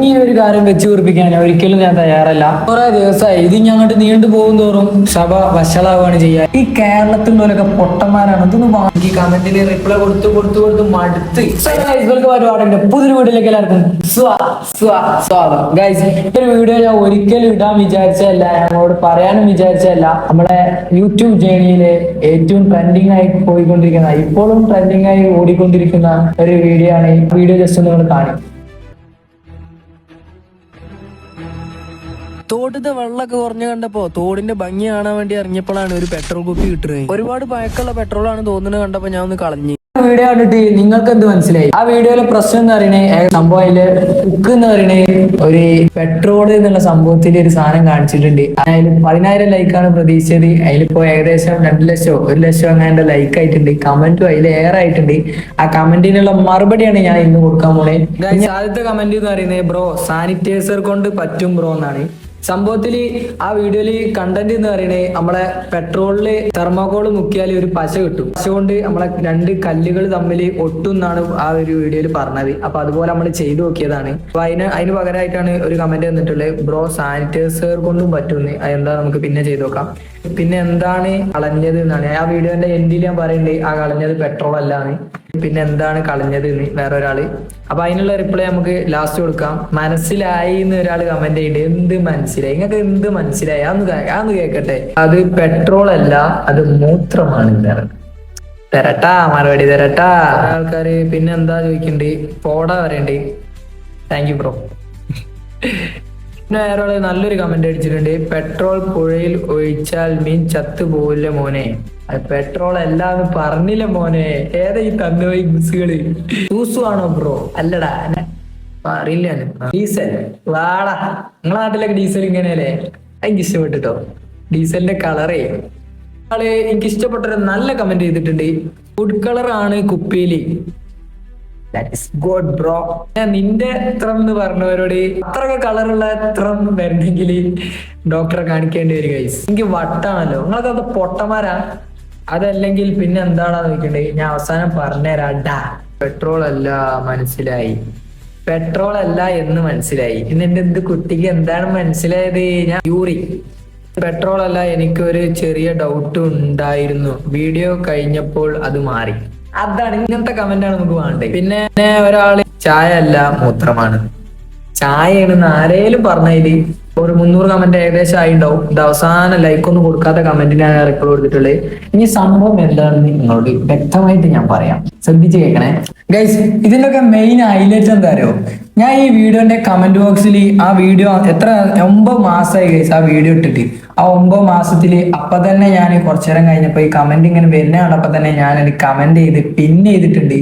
ഇനി ഒരു കാര്യം വെച്ച് ഒരിക്കലും ഞാൻ തയ്യാറല്ല. കുറെ ദിവസമായി ഇത് ഇനി അങ്ങോട്ട് നീണ്ടു പോകും തോറും സഭ വഷളാവുകയാണ് ചെയ്യുക. ഈ കേരളത്തിലുള്ളവരൊക്കെ പൊട്ടന്മാരാണ്. ഇതൊന്ന് വാങ്ങി കമന്റിൽ റിപ്ലൈ കൊടുത്തു കൊടുത്തു കൊടുത്ത് മടുത്ത്. ഒരുപാടുണ്ട് പുതിയൊരു വീട്ടിലേക്ക് എല്ലാവർക്കും സ്വാ സ്വാ സ്വാഗതം. വീഡിയോ ഞാൻ ഒരിക്കലും ഇടാൻ വിചാരിച്ചതല്ല. ഞങ്ങളോട് പറയാനും വിചാരിച്ചതല്ല. നമ്മുടെ യൂട്യൂബ് ജേണിയിൽ ഏറ്റവും ട്രെൻഡിങ് ആയി പോയിക്കൊണ്ടിരിക്കുന്ന ഇപ്പോഴും ട്രെൻഡിങ് ആയി ഓടിക്കൊണ്ടിരിക്കുന്ന ഒരു വീഡിയോ ആണ്. ഈ വീഡിയോ ജസ്റ്റ് നിങ്ങൾ കാണും തോട്ടത്തെ വെള്ളമൊക്കെ കുറഞ്ഞു കണ്ടപ്പോ തോടിന്റെ ഭംഗി കാണാൻ വേണ്ടി ഇറങ്ങിയപ്പോഴാണ് ഒരു പെട്രോൾ കുപ്പി കിട്ടുന്നത് ഒരുപാട് പഴക്കമുള്ള പെട്രോൾ ആണ് തോന്നുന്നത് കണ്ടപ്പോ ഞാൻ ഒന്ന് കളഞ്ഞു. വീഡിയോ കണ്ടിട്ട് നിങ്ങൾക്ക് എന്ത് മനസ്സിലായി? ആ വീഡിയോയിലെ പ്രശ്നം എന്ന് പറയണേ സംഭവം അതിൽ കുക്ക് എന്ന് പറയണേ ഒരു പെട്രോൾ എന്നുള്ള സംഭവത്തിൽ ഒരു സാധനം കാണിച്ചിട്ടുണ്ട്. അതിൽ പതിനായിരം ലൈക്കാണ് പ്രതീക്ഷിച്ചത്. അതിലിപ്പോ ഏകദേശം രണ്ട് ലക്ഷോ ഒരു ലക്ഷോ അങ്ങനെ ലൈക്ക് ആയിട്ടുണ്ട്. കമന്റും അതിൽ ഏറെ ആയിട്ടുണ്ട്. ആ കമന്റിനുള്ള മറുപടിയാണ് ഞാൻ ഇന്ന് കൊടുക്കാൻ പോണേ. ആദ്യത്തെ കമന്റ് എന്ന് പറയുന്നത് ബ്രോ സാനിറ്റൈസർ കൊണ്ട് പറ്റും ബ്രോ എന്നാണ്. സംഭവത്തിൽ ആ വീഡിയോയിൽ കണ്ടന്റ് എന്ന് പറയുന്നത് നമ്മളെ പെട്രോളിൽ തെർമോകോൾ മുക്കിയാൽ ഒരു പശ കിട്ടും. പശ കൊണ്ട് നമ്മളെ രണ്ട് കല്ലുകൾ തമ്മിൽ ഒട്ടുന്നാണ് ആ ഒരു വീഡിയോയിൽ പറഞ്ഞത്. അപ്പൊ അതുപോലെ നമ്മൾ ചെയ്തു നോക്കിയതാണ്. അപ്പൊ അതിന് അതിന് പകരമായിട്ടാണ് ഒരു കമന്റ് വന്നിട്ടുള്ളത്. ബ്രോ സാനിറ്റൈസർ കൊണ്ടും പറ്റുമെന്ന് അതെന്താ? നമുക്ക് പിന്നെ ചെയ്തു നോക്കാം. പിന്നെ എന്താണ് കളഞ്ഞത് എന്നാണ്. ആ വീഡിയോന്റെ എൻഡിൽ ഞാൻ പറയുന്നുണ്ട് ആ കളഞ്ഞത് പെട്രോൾ അല്ലാന്ന്. പിന്നെ എന്താണ് കളഞ്ഞത് എന്ന് വേറെ ഒരാൾ. അപ്പൊ അതിനുള്ള റിപ്ലൈ നമുക്ക് ലാസ്റ്റ് കൊടുക്കാം. മനസ്സിലായി എന്ന് ഒരാൾ കമന്റ് ചെയ്യുന്നുണ്ട് എന്ത് മനസ്സിലായി? നിങ്ങൾക്ക് എന്ത് മനസ്സിലായി? അന്ന് അന്ന് കേക്കട്ടെ. അത് പെട്രോൾ അല്ല അത് മൂത്രമാണ് എന്നാണ് തരട്ടാ മറുപടി തരട്ടാ. ആൾക്കാര് പിന്നെ എന്താ ചോദിക്കണ്ട്? പോടാ പറയണ്ടേ. താങ്ക് യു ബ്രോ പിന്നെ ആൾ നല്ലൊരു കമന്റ് അടിച്ചിട്ടുണ്ട്. പെട്രോൾ പുഴയിൽ ഒഴിച്ചാൽ മീൻ ചത്തു പോവില്ല മോനെ പെട്രോൾ എല്ലാം പറഞ്ഞില്ല മോനെ. ഏതാ ഈ തന്നുപോയി ബുസുകൾ ചൂസു ആണോ ബ്രോ? അല്ലടാ അറിയില്ല. ഡീസൽ. വാടാ നിങ്ങളെ നാട്ടിലൊക്കെ ഡീസൽ ഇങ്ങനെയല്ലേ? എനിക്ക് ഇഷ്ടപ്പെട്ടിട്ടോ. ഡീസലിന്റെ കളറേ. ആൾ എനിക്ക് ഇഷ്ടപ്പെട്ടൊരു നല്ല കമന്റ് ചെയ്തിട്ടുണ്ട്. ഫുഡ് കളർ ആണ് കുപ്പിയിൽ. നിന്റെ എത്രം എന്ന് പറഞ്ഞവരോട് അത്രയൊക്കെ കളറുള്ള എത്രം വരണമെങ്കിൽ ഡോക്ടറെ കാണിക്കേണ്ടി വരും ഗൈസ് എനിക്ക് വട്ടാണല്ലോ. നിങ്ങളൊക്കെ അത് പൊട്ടമാരാ അതല്ലെങ്കിൽ പിന്നെ എന്താണെന്ന് നോക്കണ്ടേ ഞാൻ അവസാനം പറഞ്ഞുതരാം ഡാ. പെട്രോൾ അല്ല മനസ്സിലായി. പെട്രോൾ അല്ല എന്ന് മനസ്സിലായി. എന്റെ എന്ത് കുട്ടിക്ക് എന്താണ് മനസ്സിലായത്? ഞാൻ യൂറി. പെട്രോൾ അല്ല എനിക്കൊരു ചെറിയ ഡൗട്ട് ഉണ്ടായിരുന്നു. വീഡിയോ കഴിഞ്ഞപ്പോൾ അത് മാറി. അതാണ് ഇങ്ങനത്തെ കമന്റ് ആണ് നമുക്ക് വേണ്ടത്. പിന്നെ ഒരാൾ ചായ അല്ല മൂത്രമാണ് ചായയാണെന്ന് ആരേലും പറഞ്ഞതിൽ ഒരു മുന്നൂറ് കമന്റ് ഏകദേശം ആയിണ്ടാവും. ഇത് അവസാന ലൈക്ക് ഒന്നും കൊടുക്കാത്ത കമന്റിനാണ് റിപ്ലൈ കൊടുത്തിട്ടുള്ളത്. ഇനി സംഭവം എന്താണെന്ന് നിങ്ങളോട് വ്യക്തമായിട്ട് ഞാൻ പറയാം. ശ്രദ്ധിച്ച് കേൾക്കണേ. ഗൈസ് ഇതിന്റെയൊക്കെ മെയിൻ ഹൈലൈറ്റ് എന്താ അറിയോ ഞാൻ ഈ വീഡിയോന്റെ കമന്റ് ബോക്സിൽ ആ വീഡിയോ എത്ര ഒമ്പത് മാസമായി ഗൈസ് ആ വീഡിയോ ഇട്ടിട്ട്. ആ ഒമ്പത് മാസത്തിൽ അപ്പൊ തന്നെ ഞാൻ കുറച്ചു നേരം കഴിഞ്ഞപ്പോ ഈ കമന്റ് ഇങ്ങനെ വരുന്ന കണ്ടപ്പോ തന്നെ ഞാൻ ഒരു കമന്റ് ചെയ്ത് പിൻ ചെയ്തിട്ടുണ്ട്.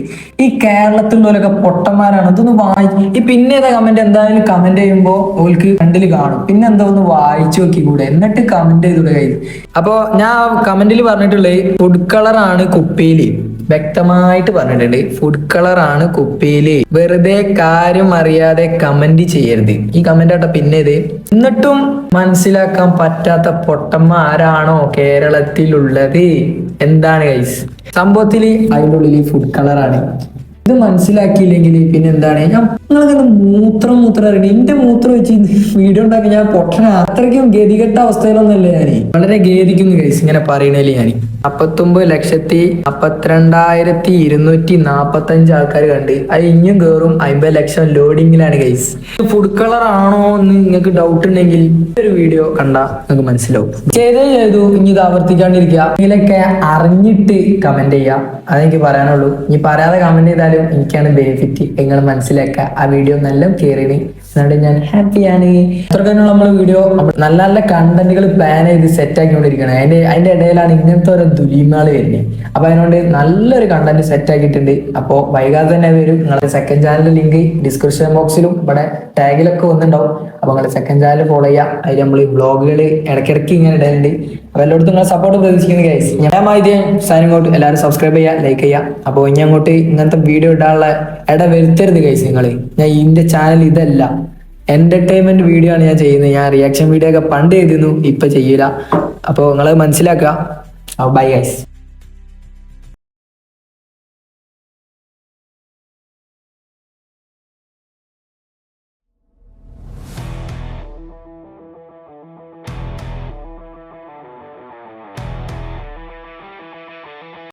ഈ കേരളത്തിലുള്ളവരൊക്കെ പൊട്ടന്മാരാണ്. ഇതൊന്ന് വായി ഈ പിന്നെ ചെയ്ത കമന്റ് എന്തായാലും കമന്റ് ചെയ്യുമ്പോൾ ഓൾക്ക് കണ്ടിൽ കാണും. പിന്നെ എന്താ ഒന്ന് വായിച്ചു നോക്കി കൂടെ. എന്നിട്ട് കമന്റ് ചെയ്തൂടെ കയ്യിൽ അപ്പോ ഞാൻ കമന്റിൽ പറഞ്ഞിട്ടുള്ളത് ഫുഡ് കളറാണ് കുപ്പിയിൽ വ്യക്തമായിട്ട് പറഞ്ഞിട്ടുണ്ട്. ഫുഡ് കളർ ആണ് കുപ്പിയിൽ. വെറുതെ കാര്യം അറിയാതെ കമന്റ് ചെയ്യരുത്. ഈ കമന്റ് ആട്ട പിന്നെ ഇത്. എന്നിട്ടും മനസ്സിലാക്കാൻ പറ്റാത്ത പൊട്ടമ്മ ആരാണോ കേരളത്തിലുള്ളത്. എന്താണ് ഗൈസ് സംഭവത്തിൽ അതിന്റെ ഉള്ളിൽ ഫുഡ് കളറാണ് ഇത് മനസ്സിലാക്കിയില്ലെങ്കിൽ പിന്നെ എന്താണ്? ഞാൻ നിങ്ങളൊക്കെ മൂത്രം മൂത്രം അറിയണം? എന്റെ മൂത്രം വെച്ച് വീഡിയോ ഉണ്ടാക്കി ഞാൻ പൊട്ടണ. അത്രയ്ക്കും ഗതികെട്ട അവസ്ഥയിലൊന്നല്ലേ ഞാൻ വളരെ ഖേദിക്കുന്നു ഗൈസ് ഇങ്ങനെ പറയണേൽ ഞാൻ അപ്പത്തൊമ്പത് ലക്ഷത്തി അപ്പത്തിരണ്ടായിരത്തി ഇരുന്നൂറ്റി നാപ്പത്തി അഞ്ച് ആൾക്കാർ കണ്ട്. അത് ഇനിയും കയറും അമ്പത് ലക്ഷം ലോഡിങ്ങിലാണ് ഗൈസ് ഫുഡ് കളർ ആണോ എന്ന് നിങ്ങൾക്ക് ഡൗട്ട് ഉണ്ടെങ്കിൽ ഒരു വീഡിയോ കണ്ട നിങ്ങൾക്ക് മനസ്സിലാവും. ചെയ്തേ ചെയ്തു. ഇനി ഇത് ആവർത്തിക്കാണ്ടിരിക്കുക. ഇതിലൊക്കെ അറിഞ്ഞിട്ട് കമന്റ് ചെയ്യാം അതെനിക്ക് പറയാനുള്ളൂ. ഇനി പറയാതെ കമന്റ് ചെയ്താലും എനിക്കാണ് ബെനിഫിറ്റ് നിങ്ങൾ മനസ്സിലാക്കുക. വീഡിയോ നല്ല കയറിന് അതുകൊണ്ട് ഞാൻ ഹാപ്പിയാണ് ഇത്രക്കാനുള്ള നമ്മൾ വീഡിയോ നല്ല നല്ല കണ്ടന്റുകൾ പ്ലാൻ ചെയ്ത് സെറ്റ് ആക്കിക്കൊണ്ടിരിക്കണം. അതിന്റെ അതിന്റെ ഇടയിലാണ് ഇങ്ങനത്തെ ഓരോ ദുലിമാൾ വരുന്നത് അപ്പൊ അതിനോണ്ട് നല്ലൊരു കണ്ടന്റ് സെറ്റ് ആക്കിയിട്ടുണ്ട്. അപ്പോ വൈകാതെ തന്നെ വരും. നിങ്ങളുടെ സെക്കൻഡ് ചാനൽ ലിങ്ക് ഡിസ്ക്രിപ്ഷൻ ബോക്സിലും ഇവിടെ ടാഗിലൊക്കെ വന്നിട്ടുണ്ടാവും അപ്പൊ നിങ്ങളുടെ സെക്കൻഡ് ചാനൽ ഫോളോ ചെയ്യാം. അതിൽ നമ്മൾ ബ്ലോഗുകൾ ഇടയ്ക്കിടയ്ക്ക് ഇങ്ങനെ ഇടാനുണ്ട് അപ്പൊ എല്ലായിടത്തും നിങ്ങളെ സപ്പോർട്ട് പ്രതീക്ഷിക്കുന്നു ഗൈസ് ഞാൻ ആദ്യം സാധനം എല്ലാവരും സബ്സ്ക്രൈബ് ചെയ്യുക ലൈക്ക് ചെയ്യുക അപ്പോൾ ഇനി അങ്ങോട്ട് ഇങ്ങനത്തെ വീഡിയോ ഇടാനുള്ള ഇട വരുത്തരുത് ഗൈസ് നിങ്ങൾ ഞാൻ ഇതിന്റെ ചാനൽ ഇതല്ല. എന്റർടൈൻമെന്റ് വീഡിയോ ആണ് ഞാൻ ചെയ്യുന്നത്. ഞാൻ റിയാക്ഷൻ വീഡിയോ ഒക്കെ പണ്ട് ചെയ്തിരുന്നു. ഇപ്പൊ ചെയ്യില്ല അപ്പോൾ നിങ്ങൾ മനസ്സിലാക്കുക. Bye guys